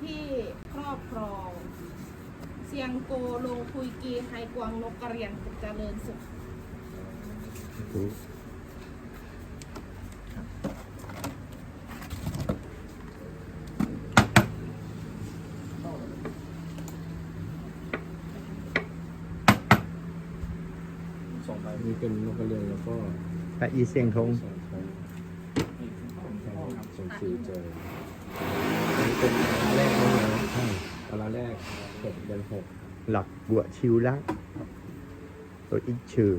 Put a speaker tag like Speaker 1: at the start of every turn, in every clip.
Speaker 1: ที่ครอบครองเซียงโกโลคุยกีไฮกวางนกกระเรียนเจริญสุข
Speaker 2: ส่งไป
Speaker 3: นี่เป็นนกกระเรียนแล้วก็
Speaker 4: แต่อีเซียงทง
Speaker 3: ส่งไปส่งสื่อเจออันนี้ เป็นอันแรกเลยนะใช่อันแรกหกเดือนหก
Speaker 4: หลักบัวชิวลักตัวอีกชื่อ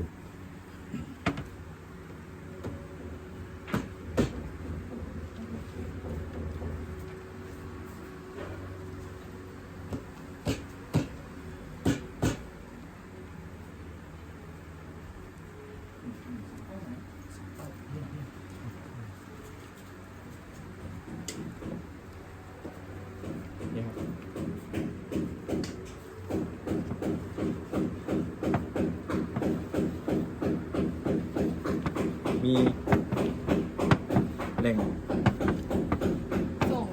Speaker 2: มีแหล่ง
Speaker 1: ส่ง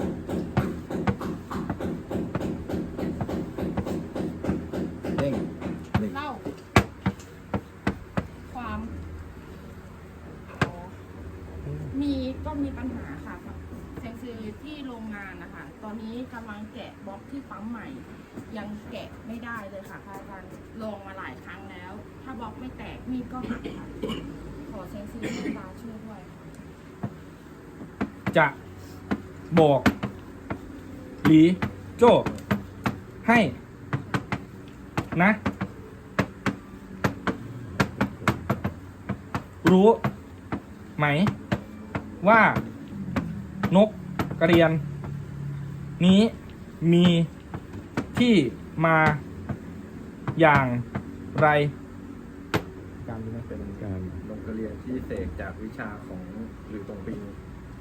Speaker 2: เร่งหนึ่ง
Speaker 1: เล่า ความอ๋อมีก็มีปัญหาค่ะเซงซีที่โรงงานนะคะ ตอนนี้กำลังแกะบล็อกที่ปั๊มใหม่ ยังแกะไม่ได้เลยค่ะพระอาจารย์ลองมาหลายครั้งแล้ว ถ้าบล็อกไม่แตกมีดก็หักค่ะข อเซงซีให้ตาช่วยด้วยค่ะ
Speaker 5: จะบอกหลีโจ้ให้นะ รู้ไหม ว่านกกระเรียน นี้มีที่มาอย่างไร
Speaker 2: การนี้เป็น
Speaker 4: การ
Speaker 2: ลงกระเรียนที่เสกจากวิชาของหรือตงปิง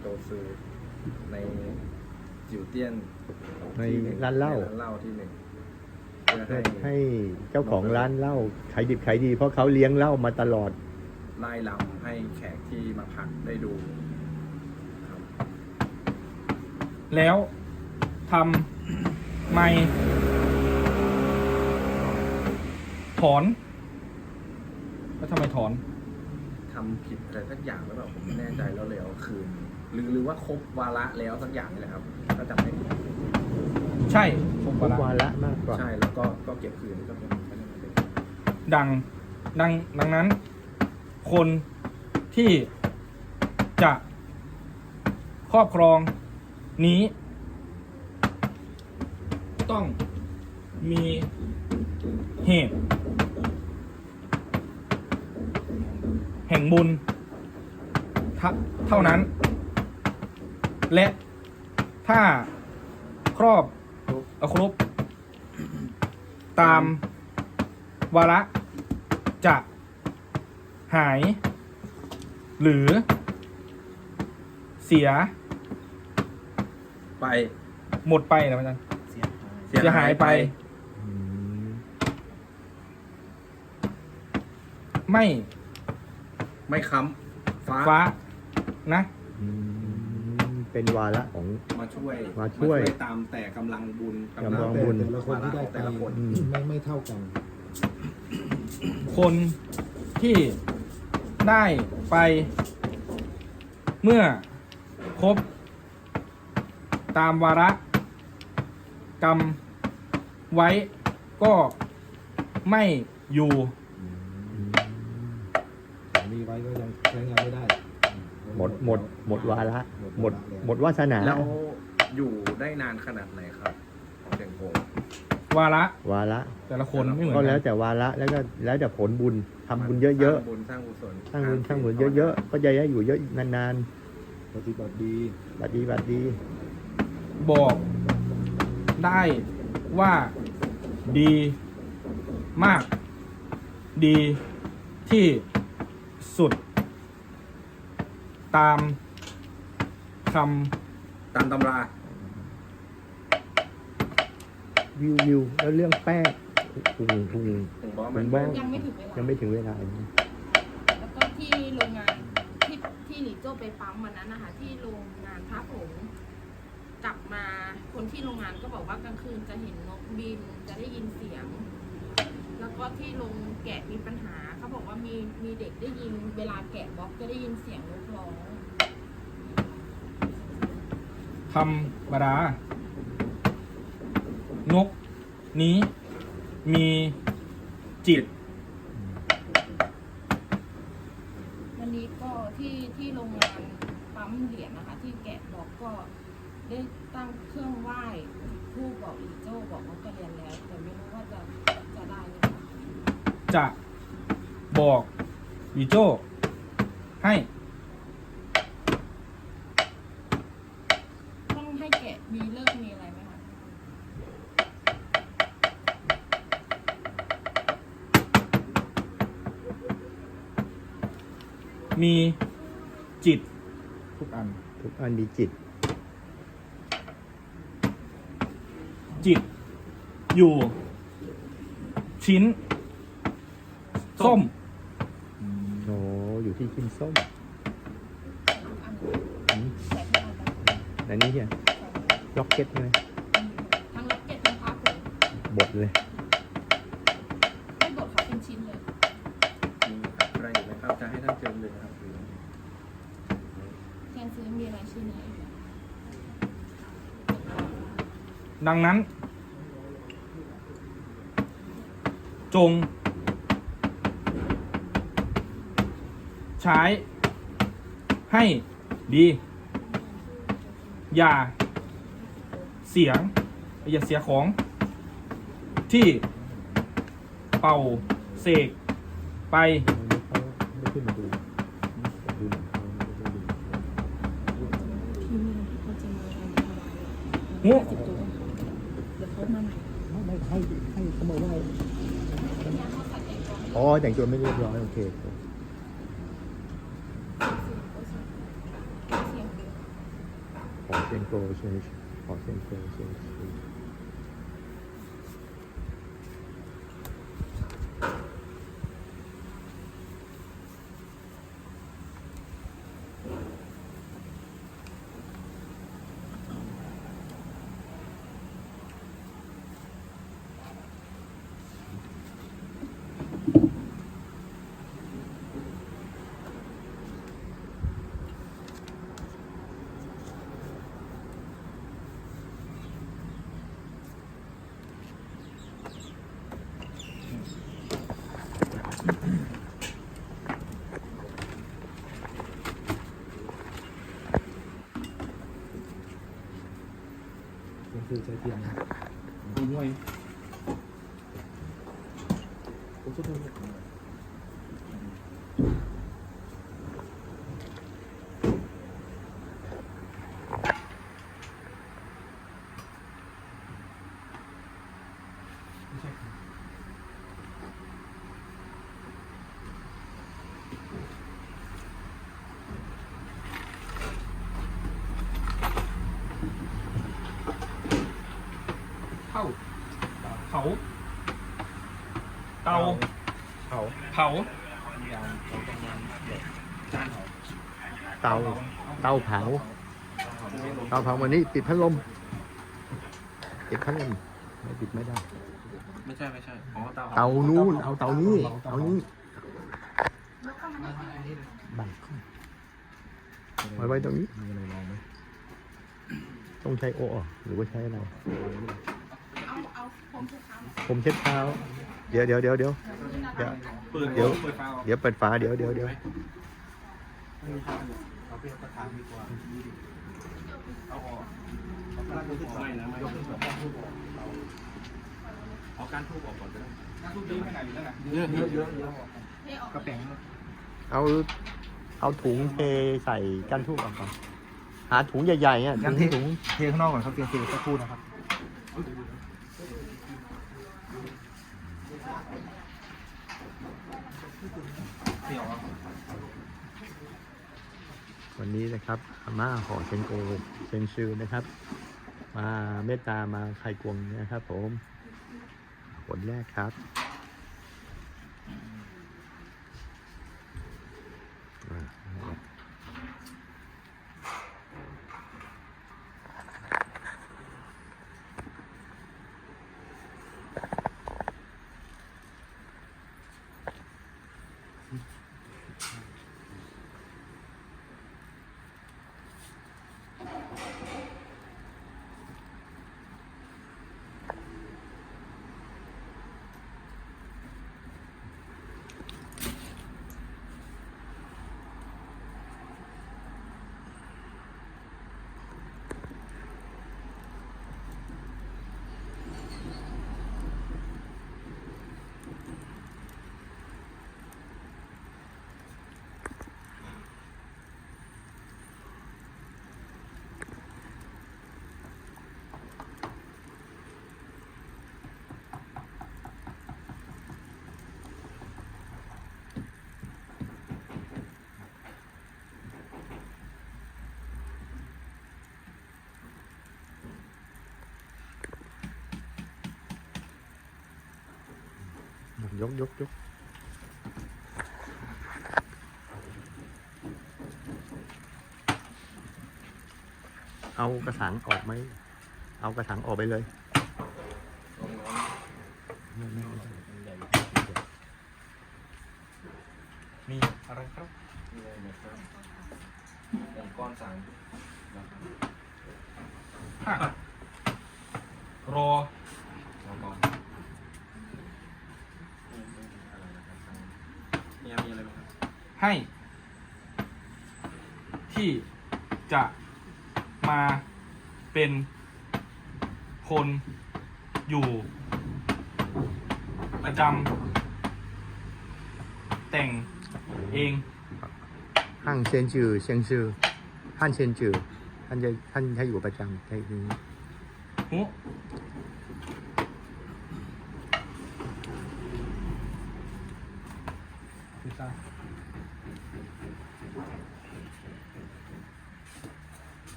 Speaker 2: โตซือในจิวเตี้ยน
Speaker 4: ใน
Speaker 2: ที่หง
Speaker 4: ร้านเหล้า
Speaker 2: ในร้านเหล้าที่หนึ่งเพื่อให้
Speaker 4: ให้เจ้าของร้านเหล้าขายดิบขายดี เพราะเขาเลี้ยงเหล้ามาตลอด
Speaker 2: ไล่ลำให้แขกที่มาพักได้ดูครับ
Speaker 5: แล้วทำไมถอน แล้วทำไมถอน
Speaker 2: ทำผิดอะไรสักอย่างแล้วแบบผมไม่แน่ใจแล้วเลยเอาคืน หรือหรือว่าครบวาระแล้วสักอย่างนี่แหละครับถ้าจำไม่ผิด
Speaker 5: ใช่ผม
Speaker 4: ผม
Speaker 5: ละ
Speaker 4: วาระมากกว่า
Speaker 2: ใช่แล้วก็ก็เก็บคืนก็เป็นก็เป็นประเด็น
Speaker 5: ดังดังดังนั้น คนที่จะครอบครองนี้ ต้องมีเหตุ แห่งบุญเท่าเท่านั้น และถ้าครอบเอาครบ ตามวาระจะ หาย หรือ เสีย
Speaker 2: ไป
Speaker 5: หมดไปนะอาจารย์
Speaker 2: เสี
Speaker 5: เสียหายไป
Speaker 4: อืม
Speaker 5: ไม่
Speaker 2: ไม่ค้ำฟ้า
Speaker 5: ฟ้านะ
Speaker 4: อืมเป็นวาระของ
Speaker 2: มาช่วย
Speaker 4: มาช่วย
Speaker 2: ตามแต่กำลังบุญ
Speaker 4: กำลัง
Speaker 3: แต่
Speaker 4: บุญ
Speaker 3: แต่ละคนที่ได้ไป
Speaker 2: แต่ละคน
Speaker 4: อืม
Speaker 3: ไม่ไม่เท่ากัน
Speaker 5: คนที่ได้ไป เมื่อครบ ตามวาระกรรมไว้ก็ไม่อยู่
Speaker 3: มีไว้ ก็ยังใช้งานไม่ได้
Speaker 4: หมดหมดหมดวาระหมด
Speaker 3: แล้ว
Speaker 4: หมดวาสนา
Speaker 2: แล้วอยู่ได้นานขนาดไหนครับเสียงโง
Speaker 5: วาระ
Speaker 4: วาระ
Speaker 5: แต่ละคนไม่เหมือน
Speaker 4: ก็
Speaker 5: กั
Speaker 4: แล้ว
Speaker 5: น
Speaker 4: แต่วาระแล้วก็แล้วแต่ผลบุญทำบุญเยอะ
Speaker 2: สร้างบุญสร้างกุศล
Speaker 4: ๆสร้างบุญสร้างบุญเยอะๆก็จะได้อยู่เยอะนาน
Speaker 3: ปฏิบัติดี
Speaker 4: ๆบัดดีบัดดี
Speaker 5: บอกได้ว่าดีมาก ดีที่ สุด ตามค
Speaker 2: ตามตำรา
Speaker 4: วิววิวแล้วเรื่องแป้งพุงพุง
Speaker 2: ผมบอก
Speaker 4: คุ
Speaker 2: มัน
Speaker 4: ณบ้อง
Speaker 1: ยังไม่ถึงเวลา
Speaker 4: ยังไม่ถึงเวลา
Speaker 1: แล้วก็ที่โรงงานที่ที่หลิโจ้ไปปั๊มวันนั้นนะคะที่โรงงานพระผงกลับมาคนที่โรงงานก็บอกว่ากลางคืนจะเห็นนกบินจะได้ยินเสียง แล้วก็ที่โรงแกะมีปัญหา เขาบอกว่ามีมีเด็กได้ยินเวลาแกะบล็อกจะได้ยินเสียงนกร้อง
Speaker 5: ธรรมดานกนี้ มีจิต
Speaker 1: วันนี้ก็ที่ที่โรงงานปั๊มเหรียญนะคะ ที่แกะบอกก็ได้ตั้งเครื่องไหว้ผู้บอกอีโจ้บอกน้องกระเรียนแล้วแต่ไม่รู้ว่าจะจะได้หรือเปล่า
Speaker 5: จะ บอกอีโจ้ให้
Speaker 1: ต้องให้แกะมีเลิกมีอะไรไหมคะ
Speaker 5: มีจิต ทุกอัน
Speaker 4: ทุกอันมีจิต
Speaker 5: จิต อยู่ ชิ้น ส้ม
Speaker 4: โอ้อยู่ที่ชิ้นส้ม
Speaker 1: อัน
Speaker 4: อืม
Speaker 1: แกะให้เอาไป
Speaker 4: อันนี้เนี่ยล็อกเก็ตเลย
Speaker 1: ทั้งล็อกเก็ตทั้งพาร์ทเลย
Speaker 4: บดเลย
Speaker 1: ให้บดเขาเป็นชิ้นเลย
Speaker 2: มีอะไรอีกไหมครับจะให้ท่านเจิมเลยนะครับ
Speaker 1: แทนซื้อมีอะไรชิ้นไหนอีกไหม
Speaker 5: ดังนั้น จง ใช้ ให้ดี อย่า เสียง อย่าเสียของ ที่เป่าเสกไป
Speaker 4: ไม่ขึ้นมาดูดูหนังเขาไม่ได้ดู
Speaker 1: ที่นี่เขาจะมีอะไรมา
Speaker 5: หู
Speaker 1: สิบตัวเดี๋ยวเขามาใหม่
Speaker 4: ไม่ไม่ให้ให้เขามาไหว้อ๋อแต่งตัวไม่เรียบร้อยโอเค
Speaker 1: เสียง
Speaker 4: ขอเซนโกเชน
Speaker 3: คือใช้เทียนนะ
Speaker 5: ดูมวย
Speaker 3: โอ้โห
Speaker 5: เข้าเผา เตา
Speaker 3: เขา
Speaker 5: เผา
Speaker 3: ยางเขาต้องมาแบบจานเขา
Speaker 4: เตาเตาเผาเตาเผาวันนี้ปิดพัดลมปิดพัดลมไม่ปิดไม่ได้
Speaker 2: ไม่ใช่ไม่ใช่อ๋อเตา
Speaker 4: เตานู้นเอาเตานี้เอานี้บังไว้ไว้ตรงนี้
Speaker 3: มีอะไรลองไหม
Speaker 4: ต้องใช้โอ้หรือว่าใช้อะไร
Speaker 1: เอาเอาผมทุกครั้ง
Speaker 4: ผมเช็ดเท้า เดี๋ยวเดี๋ยวเดี๋ยวเดี๋ยวเดี๋ยว
Speaker 5: เปิด
Speaker 4: เดี๋ยว
Speaker 5: เปิดฟาว
Speaker 4: เดี๋ยวเปิดฝาเดี๋ยวเดี๋ยวเดี๋ยว
Speaker 3: เอาเพียงกระถางดีกว่า
Speaker 2: เอาออกเอาการทูบออกไม่นะไม่ยกขึ้นก่อนเอาการทูบออกก่อนก็ได้
Speaker 5: ทุบดีไม่ไหนอยู่นั่นน่ะ
Speaker 3: เยอะเยอะเยอะเยอะ
Speaker 1: เทออก
Speaker 3: กระแป้ง
Speaker 4: เอาเอาถุงเทใส่ก้านทูบออกก่อนหาถุงใหญ่ๆอะถุงถุง
Speaker 3: เทข้างนอกก่อนครับเทียนเทสักครู่นะครับ
Speaker 5: เดี๋ยว
Speaker 4: วันนี้นะครับอาม่าห่อเซนโกเซนซือนะครับ มาเมตตามาไข่กวงนะครับผมผลแรกครับ ยกยกยกเอากระถางออกไหม เอากระถางออกไปเลย มี
Speaker 5: อะไรครับ
Speaker 2: นี่เลยนะครับเป็นก้อนสามนะครับ
Speaker 5: รอ
Speaker 2: แล้วก็อืมอืมอะไรนะครับมีมีอะไรไหมครับ
Speaker 5: ให้ ที่จะมาเป็นคนอยู่ประจำแต่งเอง
Speaker 4: ห้างเซียนจือเซียงซือท่านเซียนจือท่านจะท่านให้อยู่ประจำที่นี้
Speaker 5: หูพิซซ่า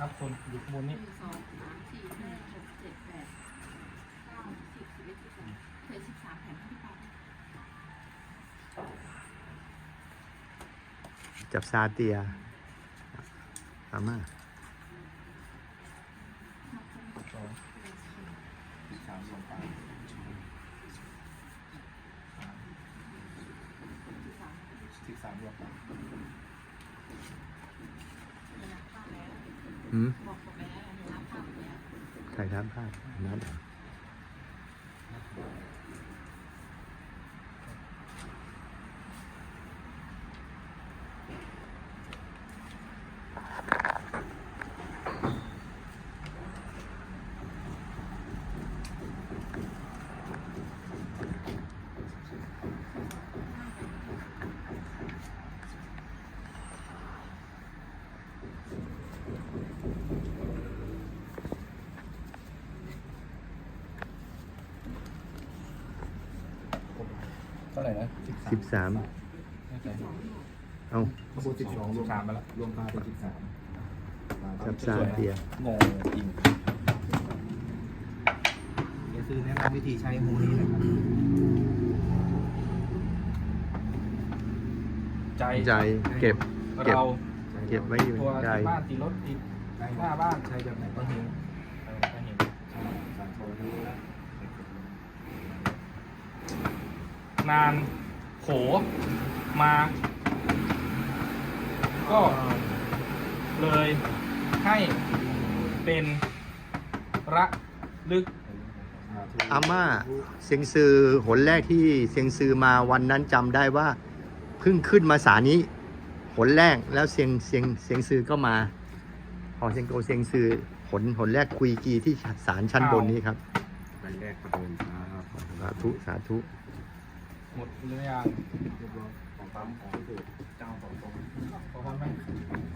Speaker 5: นับนับคนอยู่ข้างบนนี้
Speaker 1: หนึ่งสองสามสี่ห้าหกเจ็ดแปดเก้าสิบสิบเอ็ดสิบสองเคยสิบสามแผ่นที่ปา
Speaker 4: จับซาเตียอาม่า
Speaker 2: สองสามสองไปสิบสามรวมกัน
Speaker 4: หืม
Speaker 1: บอกไปแล้วรับภาพแล้ว
Speaker 4: ถ่ายทำภาพนัดเหรอ
Speaker 2: เท่าไหร่นะ
Speaker 4: สิบสาม
Speaker 5: ไม่ใช่
Speaker 4: เอา
Speaker 2: ขบวนสิบสองรวม
Speaker 5: สามไปแล้ว
Speaker 2: รวมพาเป็นสิบสาม
Speaker 4: จับซาเตีย
Speaker 2: งงจริง
Speaker 3: เดี๋ยวซื้อแนะนำวิธีใช้หูนี้นะครับ
Speaker 5: ใจ
Speaker 4: ใจเก็บเก็บ
Speaker 5: เรา
Speaker 4: เก็บไว้อยู่
Speaker 5: ตัว
Speaker 4: ในใจ
Speaker 5: ที่บ้านติดรถติด
Speaker 3: ใช้
Speaker 5: หน้าบ้าน
Speaker 3: ใช้แบบไหน
Speaker 5: ก็เห็นเออก็เห็น
Speaker 3: ใช้สามคนนี้นะ
Speaker 5: นาน โขมา ก็เลยให้เป็นระลึก
Speaker 4: อาม่าเซียงซือหนแรกที่เซียงซือมาวันนั้นจำได้ว่าเพิ่งขึ้นมาสานี้หนแรกแล้วเซียงเซียงเซียงซือก็มาพอเซียงโกเซียงซือหนหนแรกคุยกีที่ศาลชั้นบนนี้ครับ
Speaker 3: ใบแรกประเดินครับ
Speaker 4: สาธุสาธุ
Speaker 5: หมดหรือยัง
Speaker 2: เรียบร้อยของปั๊มของที่ถูกเจ้าสองตรง
Speaker 5: พอพร้อมไหม